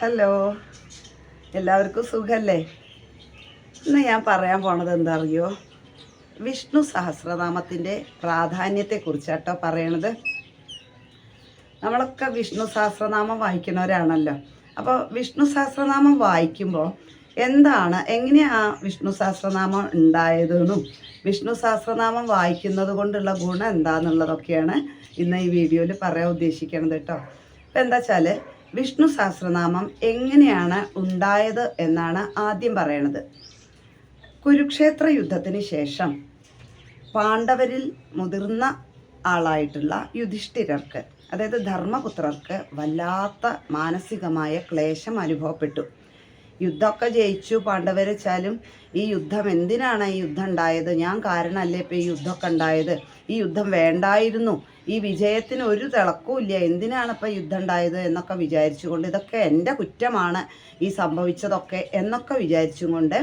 Hello. എല്ലാവർക്കും സുഖല്ലേ? ഇന്ന് ഞാൻ പറയാൻ പോണത് എന്താ അറിയോ വിഷ്ണു സഹസ്രനാമത്തിന്റെ പ്രാധാന്യത്തെക്കുറിച്ചാട്ടോ പറയണത്. നമ്മളൊക്കെ വിഷ്ണു സഹസ്രനാമം വായിക്കുന്നവരാണല്ലോ. അപ്പോൾ വിഷ്ണു സഹസ്രനാമം വായിക്കുമ്പോൾ എന്താണ് എങ്ങനെയാ വിഷ്ണു സഹസ്രനാമം ഉണ്ടായതെന്നും വിഷ്ണു സഹസ്രനാമം വായിക്കുന്നത് കൊണ്ടുള്ള ഗുണം എന്താണെന്നുള്ളതൊക്കെയാണ് ഇന്ന് ഈ വീഡിയോയിൽ പറയാൻ ഉദ്ദേശിക്കുന്നത് കേട്ടോ. അപ്പോൾ എന്താ വെച്ചാൽ വിഷ്ണു സഹസ്രനാമം എങ്ങനെയാണ് ഉണ്ടായത് എന്നാണ് ആദ്യം പറയണത്. കുരുക്ഷേത്ര യുദ്ധത്തിന് ശേഷം പാണ്ഡവരിൽ മുതിർന്ന ആളായിട്ടുള്ള യുധിഷ്ഠിരർക്ക് അതായത് ധർമ്മപുത്രർക്ക് വല്ലാത്ത മാനസികമായ ക്ലേശം അനുഭവപ്പെട്ടു. യുദ്ധമൊക്കെ ജയിച്ചു. പാണ്ഡവർ വെച്ചാലും ഈ യുദ്ധം എന്തിനാണ് ഈ യുദ്ധം ഉണ്ടായത്? ഞാൻ കാരണമല്ലേ ഇപ്പോൾ ഈ യുദ്ധമൊക്കെ ഉണ്ടായത്? ഈ യുദ്ധം വേണ്ടായിരുന്നു. ഈ വിജയത്തിന് ഒരു തിളക്കവും എന്തിനാണ് ഇപ്പോൾ യുദ്ധം ഉണ്ടായത് എന്നൊക്കെ വിചാരിച്ചുകൊണ്ട് ഇതൊക്കെ എന്റെ കുറ്റമാണ് ഈ സംഭവിച്ചതൊക്കെ എന്നൊക്കെ വിചാരിച്ചുകൊണ്ട്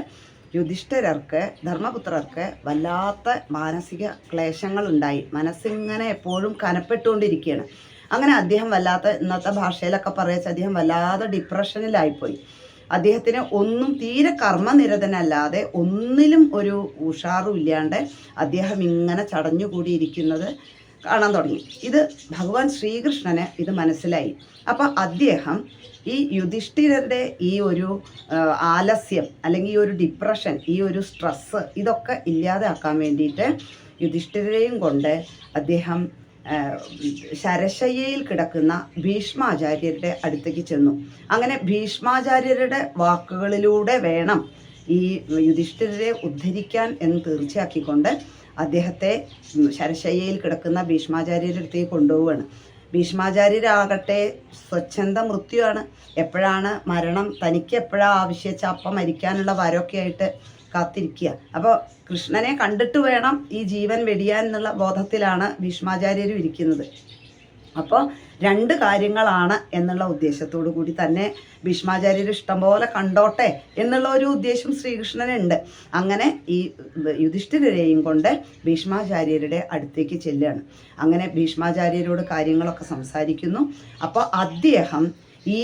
യുധിഷ്ഠിരർക്ക് ധർമ്മപുത്രർക്ക് വല്ലാത്ത മാനസിക ക്ലേശങ്ങളുണ്ടായി മനസ്സിങ്ങനെ എപ്പോഴും കനപ്പെട്ടുകൊണ്ടിരിക്കുകയാണ്. അങ്ങനെ അദ്ദേഹം വല്ലാത്ത ഇന്നത്തെ ഭാഷയിലൊക്കെ പറയാച്ച അദ്ദേഹം വല്ലാതെ ഡിപ്രഷനിലായിപ്പോയി. അദ്ദേഹത്തിന് ഒന്നും തീരെ കർമ്മനിരതനല്ലാതെ ഒന്നിലും ഒരു ഉഷാറും ഇല്ലാണ്ട് അദ്ദേഹം ഇങ്ങനെ ചടഞ്ഞുകൂടിയിരിക്കുന്നത് കാണാൻ തുടങ്ങി. ഇത് ഭഗവാൻ ശ്രീകൃഷ്ണന് ഇത് മനസ്സിലായി. അപ്പോൾ അദ്ദേഹം ഈ യുധിഷ്ഠിരരുടെ ഈ ഒരു ആലസ്യം അല്ലെങ്കിൽ ഈ ഒരു ഡിപ്രഷൻ ഈ ഒരു സ്ട്രെസ്സ് ഇതൊക്കെ ഇല്ലാതാക്കാൻ വേണ്ടിയിട്ട് യുധിഷ്ഠിരരെയും കൊണ്ട് അദ്ദേഹം ശരശയ്യയിൽ കിടക്കുന്ന ഭീഷ്മാചാര്യരുടെ അടുത്തേക്ക് ചെന്നു. അങ്ങനെ ഭീഷ്മാചാര്യരുടെ വാക്കുകളിലൂടെ വേണം ഈ യുധിഷ്ഠിരരെ ഉദ്ധരിക്കാൻ എന്ന് തീർച്ചയാക്കിക്കൊണ്ട് അദ്ദേഹത്തെ ശരശയ്യയിൽ കിടക്കുന്ന ഭീഷ്മാചാര്യരുടെ അടുത്തേക്ക് കൊണ്ടുപോവുകയാണ്. ഭീഷ്മാചാര്യരാകട്ടെ സ്വച്ഛന്ത മൃത്യുവാണ്. എപ്പോഴാണ് മരണം? തനിക്ക് എപ്പോഴാണ് ആവശ്യിച്ച അപ്പം മരിക്കാനുള്ള വരമൊക്കെ ആയിട്ട് കാത്തിരിക്കുക. അപ്പോൾ കൃഷ്ണനെ കണ്ടിട്ട് വേണം ഈ ജീവൻ വെടിയാൻ എന്നുള്ള ബോധത്തിലാണ് ഭീഷ്മാചാര്യരും ഇരിക്കുന്നത്. അപ്പോൾ രണ്ട് കാര്യങ്ങളാണ് എന്നുള്ള ഉദ്ദേശത്തോടു കൂടി തന്നെ ഭീഷ്മാചാര്യർ ഇഷ്ടംപോലെ കണ്ടോട്ടെ എന്നുള്ള ഒരു ഉദ്ദേശം ശ്രീകൃഷ്ണനുണ്ട്. അങ്ങനെ ഈ യുധിഷ്ഠിരരെയും കൊണ്ട് ഭീഷ്മാചാര്യരുടെ അടുത്തേക്ക് ചെല്ലുകയാണ് അങ്ങനെ ഭീഷ്മാചാര്യരോട് കാര്യങ്ങളൊക്കെ സംസാരിക്കുന്നു. അപ്പോൾ അദ്ദേഹം ഈ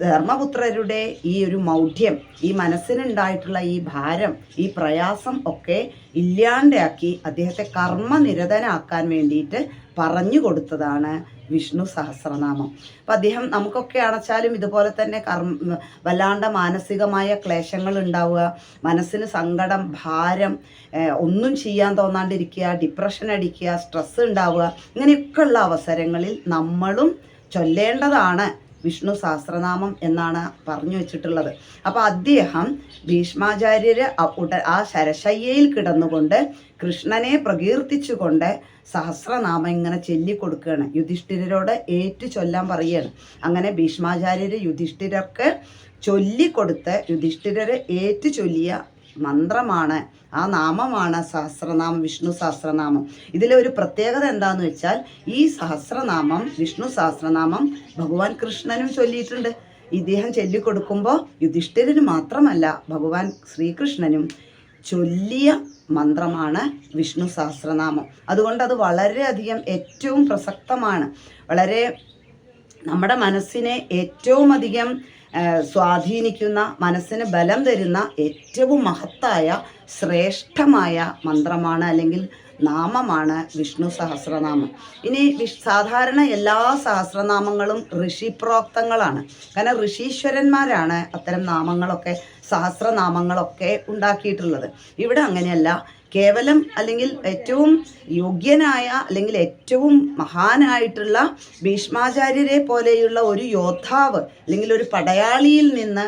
ധർമ്മപുത്രരുടെ ഈ ഒരു മൗഢ്യം ഈ മനസ്സിനുണ്ടായിട്ടുള്ള ഈ ഭാരം ഈ പ്രയാസം ഒക്കെ ഇല്ലാണ്ടാക്കി അദ്ദേഹത്തെ കർമ്മനിരതനാക്കാൻ വേണ്ടിയിട്ട് പറഞ്ഞു കൊടുത്തതാണ് വിഷ്ണു സഹസ്രനാമം. അപ്പം അദ്ദേഹം നമുക്കൊക്കെ അണച്ചാലും ഇതുപോലെ തന്നെ കർമ്മ വല്ലാണ്ട് മാനസികമായ ക്ലേശങ്ങൾ ഉണ്ടാവുക മനസ്സിന് സങ്കടം ഭാരം ഒന്നും ചെയ്യാൻ തോന്നാണ്ടിരിക്കുക ഡിപ്രഷൻ അടിക്കുക സ്ട്രെസ് ഉണ്ടാവുക ഇങ്ങനെയൊക്കെയുള്ള അവസരങ്ങളിൽ നമ്മളും ചൊല്ലേണ്ടതാണ് വിഷ്ണു സഹസ്രനാമം എന്നാണ് പറഞ്ഞു വെച്ചിട്ടുള്ളത്. അപ്പോൾ അദ്ദേഹം ഭീഷ്മാചാര്യര് ഉട ആ ശരശയ്യയിൽ കിടന്നുകൊണ്ട് കൃഷ്ണനെ പ്രകീർത്തിച്ചുകൊണ്ട് സഹസ്രനാമം ഇങ്ങനെ ചൊല്ലിക്കൊടുക്കുകയാണ്. യുധിഷ്ഠിരരോട് ഏറ്റു ചൊല്ലാൻ പറയുകയാണ്. അങ്ങനെ ഭീഷ്മാചാര്യര് യുധിഷ്ഠിരർക്ക് ചൊല്ലിക്കൊടുത്ത് യുധിഷ്ഠിരര് ഏറ്റു ചൊല്ലിയ മന്ത്രമാണ്. ആ നാമമാണ് സഹസ്രനാമം വിഷ്ണു സഹസ്രനാമം. ഇതിലെ ഒരു പ്രത്യേകത എന്താന്ന് വെച്ചാൽ ഈ സഹസ്രനാമം വിഷ്ണു സഹസ്രനാമം ഭഗവാൻ കൃഷ്ണനും ചൊല്ലിയിട്ടുണ്ട്. ഇദ്ദേഹം ചൊല്ലിക്കൊടുക്കുമ്പോൾ യുധിഷ്ഠിരന് മാത്രമല്ല ഭഗവാൻ ശ്രീകൃഷ്ണനും ചൊല്ലിയ മന്ത്രമാണ് വിഷ്ണു സഹസ്രനാമം. അതുകൊണ്ട് അത് വളരെയധികം ഏറ്റവും പ്രസക്തമാണ്. വളരെ നമ്മുടെ മനസ്സിനെ ഏറ്റവും അധികം സ്വാധീനിക്കുന്ന മനസ്സിന് ബലം തരുന്ന ഏറ്റവും മഹത്തായ ശ്രേഷ്ഠമായ മന്ത്രമാണ് അല്ലെങ്കിൽ നാമമാണ് വിഷ്ണു സഹസ്രനാമം. ഇനി സാധാരണ എല്ലാ സഹസ്രനാമങ്ങളും ഋഷിപ്രോക്തങ്ങളാണ്. കാരണം ഋഷീശ്വരന്മാരാണ് അത്തരം നാമങ്ങളൊക്കെ സഹസ്രനാമങ്ങളൊക്കെ ഉണ്ടാക്കിയിട്ടുള്ളത്. ഇവിടെ അങ്ങനെയല്ല. കേവലം അല്ലെങ്കിൽ ഏറ്റവും യോഗ്യനായ അല്ലെങ്കിൽ ഏറ്റവും മഹാനായിട്ടുള്ള ഭീഷ്മാചാര്യരെ പോലെയുള്ള ഒരു യോദ്ധാവ് അല്ലെങ്കിൽ ഒരു പടയാളിയിൽ നിന്ന്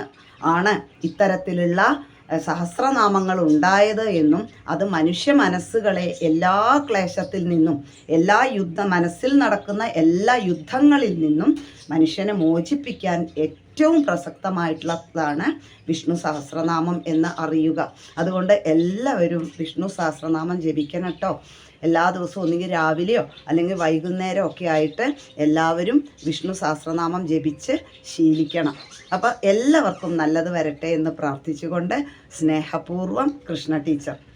ആണ് ഇത്തരത്തിലുള്ള സഹസ്രനാമങ്ങൾ ഉണ്ടായത് എന്നും അത് മനുഷ്യ മനസ്സുകളെ എല്ലാ ക്ലേശത്തിൽ നിന്നും എല്ലാ യുദ്ധ മനസ്സിൽ നടക്കുന്ന എല്ലാ യുദ്ധങ്ങളിൽ നിന്നും മനുഷ്യനെ മോചിപ്പിക്കാൻ ഏറ്റവും പ്രസക്തമായിട്ടുള്ളതാണ് വിഷ്ണു സഹസ്രനാമം എന്ന് അറിയുക. അതുകൊണ്ട് എല്ലാവരും വിഷ്ണു സഹസ്രനാമം ജപിക്കണം കേട്ടോ. എല്ലാ ദിവസവും ഒന്നുകിൽ രാവിലെയോ അല്ലെങ്കിൽ വൈകുന്നേരം ഒക്കെ ആയിട്ട് എല്ലാവരും വിഷ്ണു സഹസ്രനാമം ജപിച്ച് ശീലിക്കണം. അപ്പോൾ എല്ലാവർക്കും നല്ലത് വരട്ടെ എന്ന് പ്രാർത്ഥിച്ചുകൊണ്ട് സ്നേഹപൂർവം കൃഷ്ണ ടീച്ചർ.